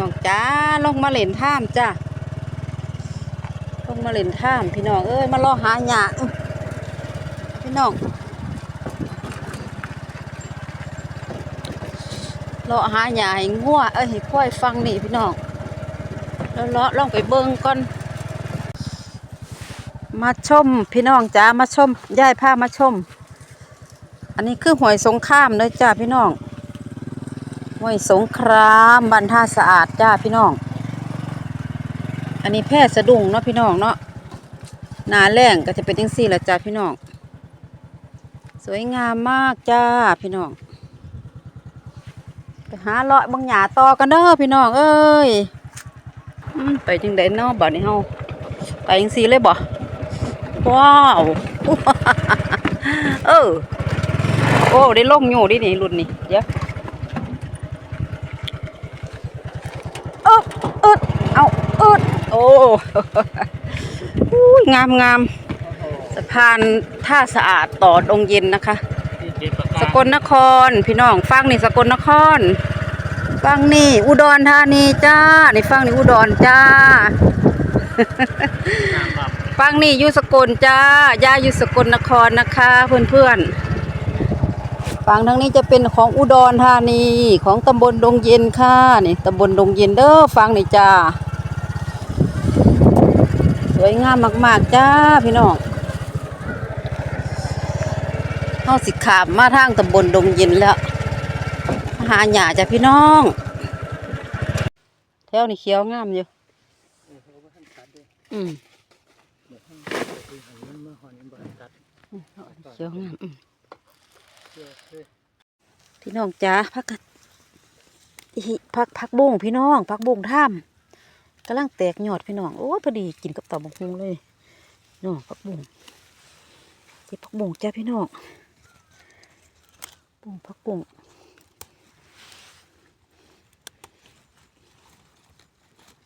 น้องจ้าลงมาเล่นท่ามจ้าลงมาเล่นท่ามพี่น้องเอ้ยมารอหาหยาพี่น้องรอหาหยาให้งัวเอ้ยให้ควายฟังนี่พี่น้องแล้วเลาะลองไปเบิ่งก่อนมาชมพี่น้องจ้ามาชมย่ายผ้ามาชม อันนี้คือหวยสงครามเด้อจ้าพี่น้อง หวยสงครามบันท่าสะอาดจ้าพี่น้อง อันนี้แพร่สะดุ้งเนาะพี่น้องเนาะนาแรงก็จะเป็นจังซี่ละจ้าพี่น้อง สวยงามมากจ้าพี่น้องไปหาเลาะบางหยาต่อกันเด้อพี่น้อง เอ้ยไปจังไดเนาะบัดนี้เฮาไปจังซี่เลยบ่ว้าวเออโอ้ได้ลงอยู่ดินี่รุ่นนี่เดี๋ยวเอ๊บอึดเอา อึดโอ้อุ้ยงามงามสะพานท่าสะอาดต่อดงเย็นนะคะ สกลนครพี่น้องฟังนี่สกลนคร ฟังนี่ อุดรธานีจ้านี่ฟังนี่อุดรจ้าฟังนี่อยู่สกลจ้าย่าอยู่สกลนครนะคะ เพื่อนๆฝั่งทางนี้จะเป็นของอุดรธานีของตำบลดงเย็นค่ะนี่ตำบลดงเย็นเด้อฟังนี่จ้าส วยงามมาก ๆ จ้าพี่น้องเฮาสิขามมาทางตำบลดงเย็นแล้วหาหญ้าจ้ะพี่น้อง แถวนี่เขียวงามอยู่ อืมเขียวงามอืมพี่น้องจ้าพักพักพักบุ้งพี่น้องพักบุ้งท่าม กำลังแตกยอดพี่น้องโอ้พอดีกินกับต่าบกฮุงเลยน้องพักบุ้งเจ็บพักบุ้งจ้าพี่น้องบุ้งพักบุ้ง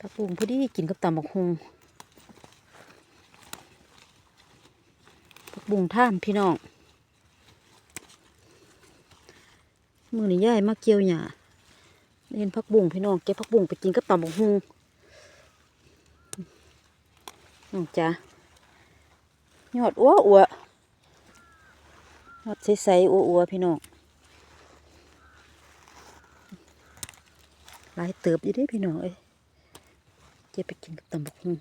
พักบุ้งพอดีกินกับต่าบกฮุงผักบุ้งท่ามพี่น้องมือนี่ย่ายมาเกี่ยวหญ้าเห็นผักบุ้งพี่น้องเก็บผักบุ้งไปกินกับตำบักฮุง น้องจ้ายอดอ้วอัวยอดใสๆอ้วอัวพี่น้องหลายเติบอยู่ด้พี่น้องเอ้ยเก็บไปกินกับตำบักฮุง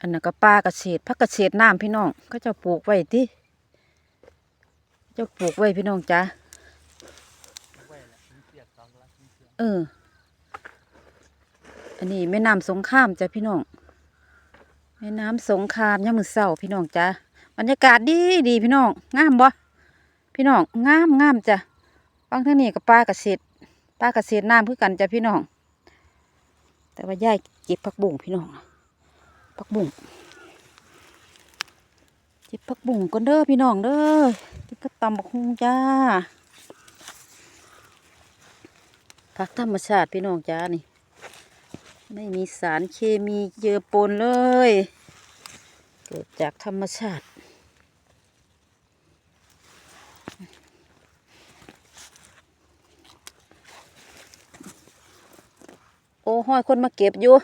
อันนั้นก็ปลาเกษตรพักเกษตรน้ำพี่น้องเขาเจะปลูกไว้ติเจ้าปลูกไว้พี่น้องจ้าเออ อันนี้แม่น้ำสงครามจ้ะพี่น้องแม่น้ำสงครามยามมือเศร้าพี่น้องจ้าบรรยากาศดีดีพี่น้องงามบ่พี่น้องงามงามจ้ะฟังทางนี้กับปลาเกษตรปลาเกษตรน้ำคือกันจ้ะพี่น้อง แต่ว่าย่ายเก็บผักบุ้งพี่น้องผักบุ้งจิบผักบุ้งก่อนเด้อพี่น้องเด้อจิบกระตำบักฮุงจ้าผักธรรมชาติพี่น้องจ้านี่ ไม่มีสารเคมีเจือปนเลย เกิดจากธรรมชาติ โอ้ห้อยคนมาเก็บอยู่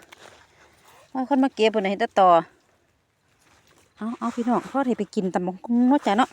ว่าคนมาเก็บปนไหนตะต่อ เอาเอาพี่น้องพ่อให้ไปกินตำบักหุ่งเนาะจ้ะเนาะ